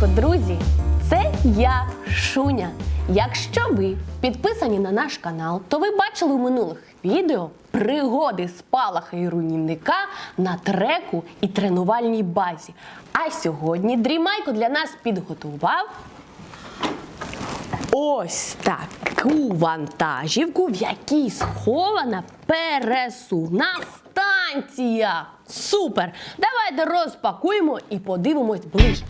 ранку, друзі! Це я, Шуня. Якщо ви підписані на наш канал, то ви бачили у минулих відео пригоди спалаха і руйнівника на треку і тренувальній базі. А сьогодні Дрімайко для нас підготував ось таку вантажівку, в якій схована пересувна станція. Супер! Давайте розпакуємо і подивимось ближче.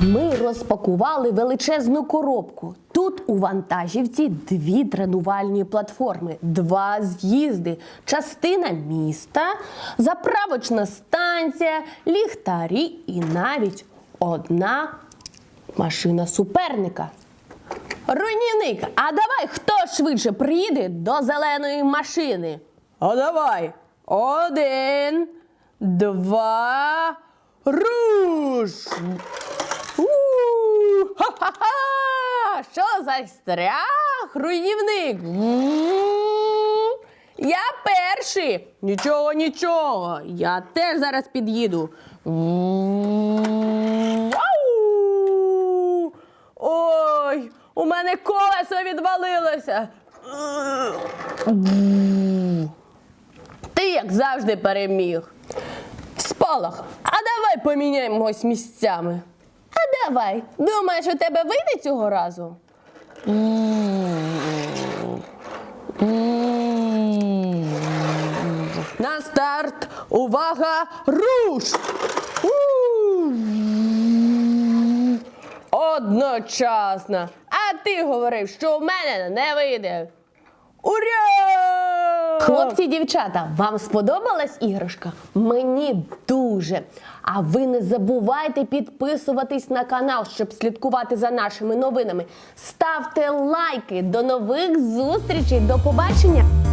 Ми розпакували величезну коробку. Тут у вантажівці дві тренувальні платформи, два з'їзди, частина міста, заправочна станція, ліхтарі і навіть одна машина суперника. Руйнівник, а давай хто швидше приїде до зеленої машини? А давай. Один, два, руш! У, Ха-ха-ха! Що за стрях, руйнівник? Я перший. Нічого, нічого. Я теж зараз під'їду. Ой, у мене колесо відвалилося. Ти, як завжди, переміг. Спалах, а давай поміняємось місцями. Давай. Думаєш, у тебе вийде цього разу? На старт! Увага! Руш! Одночасно. А ти говорив, що в мене не вийде. Ура! Хлопці, дівчата, вам сподобалась іграшка? Мені дуже. А ви не забувайте підписуватись на канал, щоб слідкувати за нашими новинами. Ставте лайки. До нових зустрічей. До побачення!